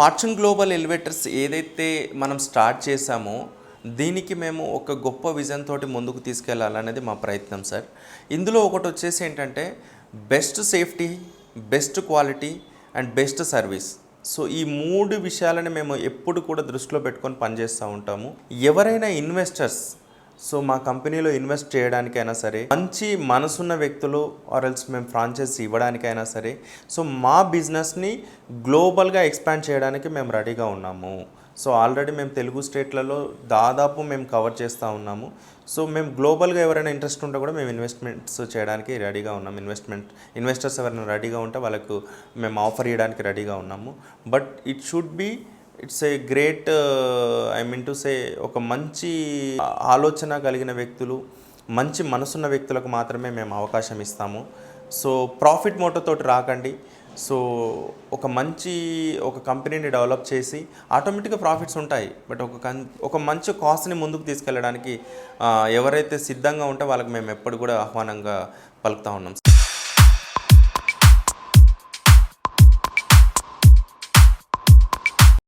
Fortune global elevators ఏదైతే మనం start చేశామో దీనికి మేము ఒక గొప్ప విజన్ తోటి ముందుకు తీసుకెళ్ళాలనేది మా ప్రయత్నం సార్. ఇందులో ఒకటి వచ్చేసి ఏంటంటే best safety best quality and best service. So ఈ మూడు విషయాలని మేము ఎప్పుడు కూడా దృష్టిలో పెట్టుకొని పనిచేస్తూ ఉంటాము. ఎవరైనా ఇన్వెస్టర్స్ సో మా కంపెనీలో ఇన్వెస్ట్ చేయడానికైనా సరే మంచి మనసున్న వ్యక్తులు ఆర్ ఎల్స్ మేము ఫ్రాంచైజ్ ఇవ్వడానికైనా సరే సో మా బిజినెస్ని గ్లోబల్గా ఎక్స్పాండ్ చేయడానికి మేము రెడీగా ఉన్నాము. సో ఆల్రెడీ మేము తెలుగు స్టేట్లలో దాదాపు మేము కవర్ చేస్తూ ఉన్నాము. సో మేము గ్లోబల్గా ఎవరైనా ఇంట్రెస్ట్ ఉంటే కూడా మేము ఇన్వెస్ట్మెంట్స్ చేయడానికి రెడీగా ఉన్నాము ఇన్వెస్ట్మెంట్ ఇన్వెస్టర్స్ ఎవరైనా రెడీగా ఉంటే వాళ్ళకు మేము ఆఫర్ ఇవ్వడానికి రెడీగా ఉన్నాము. But it should be it's a great I mean to say ఒక మంచి ఆలోచన కలిగిన వ్యక్తులు మంచి మనసున్న వ్యక్తులకు మాత్రమే మేము అవకాశం ఇస్తాము. సో ప్రాఫిట్ మోటోతోటి రాకండి. సో ఒక మంచి ఒక కంపెనీని డెవలప్ చేసి ఆటోమేటిక్గా ప్రాఫిట్స్ ఉంటాయి. బట్ ఒక కన్ ఒక మంచి కాస్ట్ని ముందుకు తీసుకెళ్ళడానికి uh, ఎవరైతే సిద్ధంగా ఉంటే వాళ్ళకి మేము ఎప్పుడు కూడా ఆహ్వానంగా పలుకుతా ఉన్నాం.